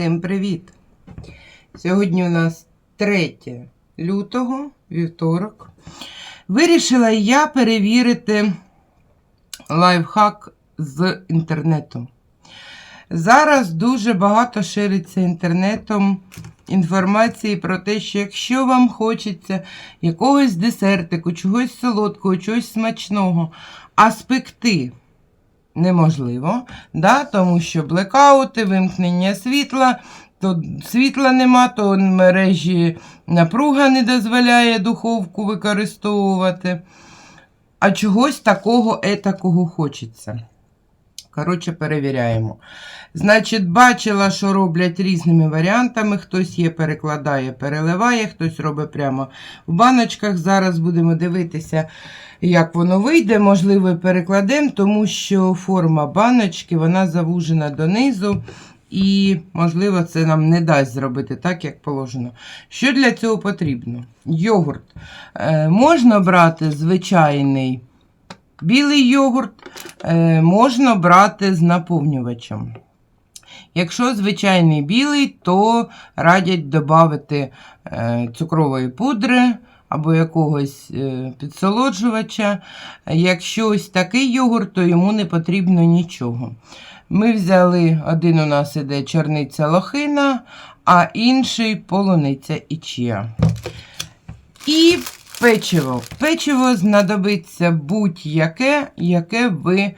Всім привіт! Сьогодні у нас 3 лютого, вівторок. Вирішила я перевірити лайфхак з інтернету. Зараз дуже багато шириться інтернетом інформації про те, що якщо вам хочеться якогось десертику, чогось солодкого, чогось смачного, а спекти неможливо, да? тому що блекаути, вимкнення світла, то світла нема, то мережі напруга не дозволяє духовку використовувати. А чогось такого етакого хочеться. Коротше, перевіряємо. Значить, бачила, що роблять різними варіантами. Хтось є, перекладає, переливає, хтось робить прямо в баночках. Зараз будемо дивитися, як воно вийде. Можливо, перекладемо, тому що форма баночки вона завужена донизу. І, можливо, це нам не дасть зробити так, як положено. Що для цього потрібно? Йогурт. Е, можна брати звичайний білий йогурт, е, можна брати з наповнювачем. Якщо звичайний білий, то радять додати е, цукрової пудри або якогось е, підсолоджувача. Якщо ось такий йогурт, то йому не потрібно нічого. Ми взяли, один у нас іде чорниця лохина, а інший полуниця і чия. І печиво. Печиво знадобиться будь-яке, яке ви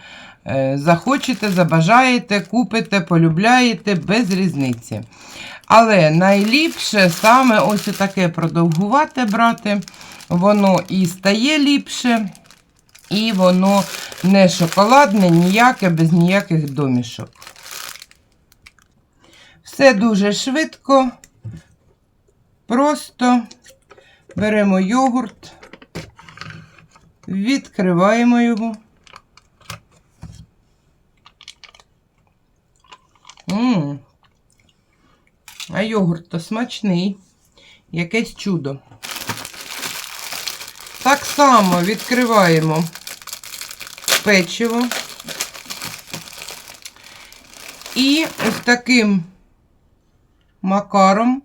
е, захочете, забажаєте, купите, полюбляєте без різниці. Але найліпше саме ось таке продовгувате брати. Воно і стає ліпше, і воно не шоколадне, ніяке, без ніяких домішок. Все дуже швидко, просто беремо йогурт, відкриваємо його. М, А йогурт то смачний, якесь чудо. Так само відкриваємо печиво. І ось таким макаром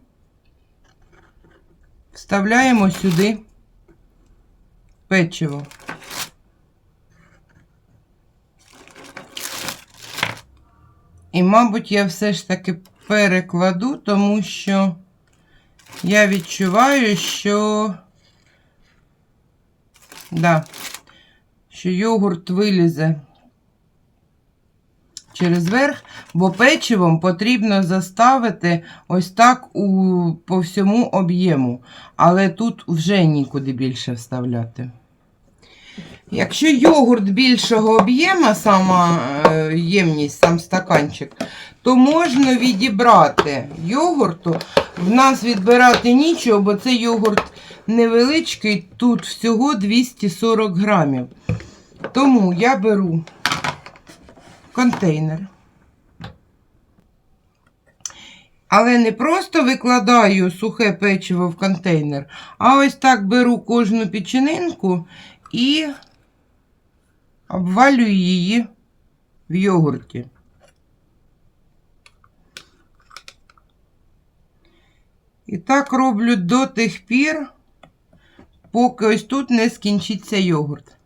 вставляємо сюди печиво. І, мабуть, я все ж таки перекладу, тому що я відчуваю, що, да, що йогурт вилізе через верх, бо печивом потрібно заставити ось так у, по всьому об'єму. Але тут вже нікуди більше вставляти. Якщо йогурт більшого об'єму, сама е, ємність, сам стаканчик, то можна відібрати йогурту. В нас відбирати нічого, бо це йогурт невеличкий, тут всього 240 грамів. Тому я беру контейнер. Але не просто викладаю сухе печиво в контейнер, а ось так беру кожну печенинку і обвалюю її в йогурті. І так роблю до тих пір, поки ось тут не скінчиться йогурт.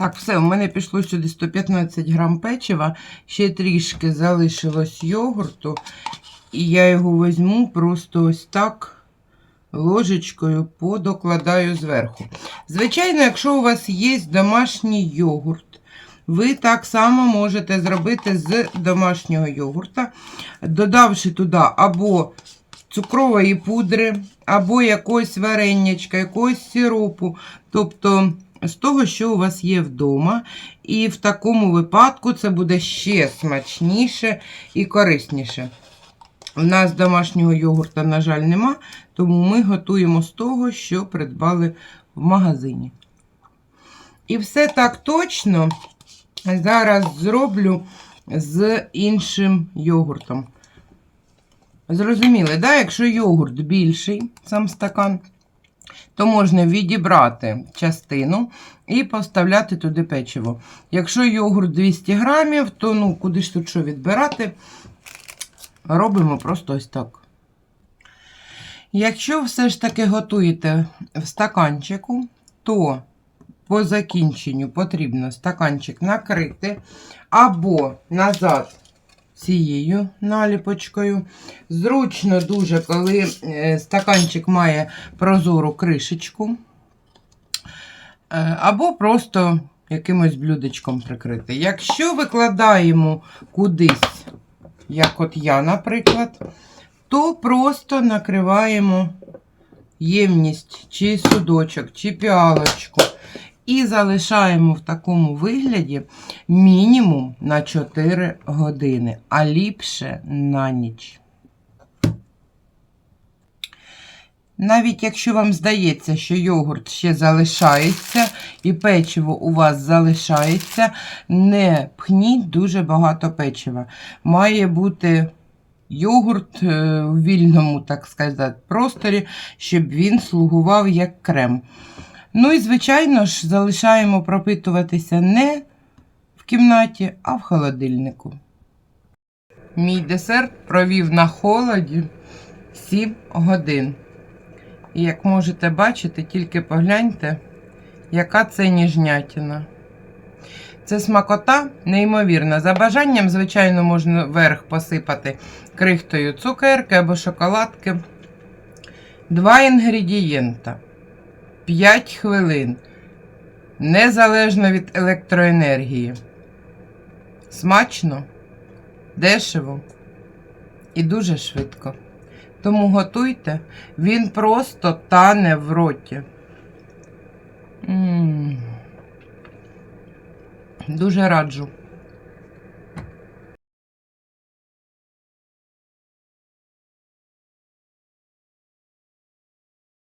Так, все, у мене пішло сюди 115 грам печива, ще трішки залишилось йогурту, і я його візьму просто ось так ложечкою подокладаю зверху. Звичайно, якщо у вас є домашній йогурт, ви так само можете зробити з домашнього йогурта, додавши туди або цукрової пудри, або якогось вареннячка, якогось сиропу. Тобто з того, що у вас є вдома. І в такому випадку це буде ще смачніше і корисніше. У нас домашнього йогурта, на жаль, нема, тому ми готуємо з того, що придбали в магазині. І все так точно зараз зроблю з іншим йогуртом. Зрозуміли, да? якщо йогурт більший, сам стакан, то можна відібрати частину і поставляти туди печиво. Якщо йогурт 200 грамів, то ну, куди ж тут що відбирати, робимо просто ось так. Якщо все ж таки готуєте в стаканчику, то по закінченню потрібно стаканчик накрити або назад цією наліпочкою. Зручно дуже, коли е, стаканчик має прозору кришечку, Е, або просто якимось блюдечком прикрити. Якщо викладаємо кудись, як от я, наприклад, то просто накриваємо ємність, чи судочок, чи піалочку. І залишаємо в такому вигляді мінімум на 4 години, а ліпше на ніч. Навіть якщо вам здається, що йогурт ще залишається і печиво у вас залишається, не пхніть дуже багато печива. Має бути йогурт е, у вільному, так сказати, просторі, щоб він слугував як крем. Ну і, звичайно ж, залишаємо пропитуватися не в кімнаті, а в холодильнику. Мій десерт провів на холоді 7 годин. І як можете бачити, тільки погляньте, яка це ніжнятина. Це смакота неймовірна. За бажанням, звичайно, можна верх посипати крихтою цукерки або шоколадки. Два інгредієнта. 5 хвилин. Незалежно від електроенергії. Смачно, дешево і дуже швидко. Тому готуйте, він просто тане в роті. М. Дуже раджу.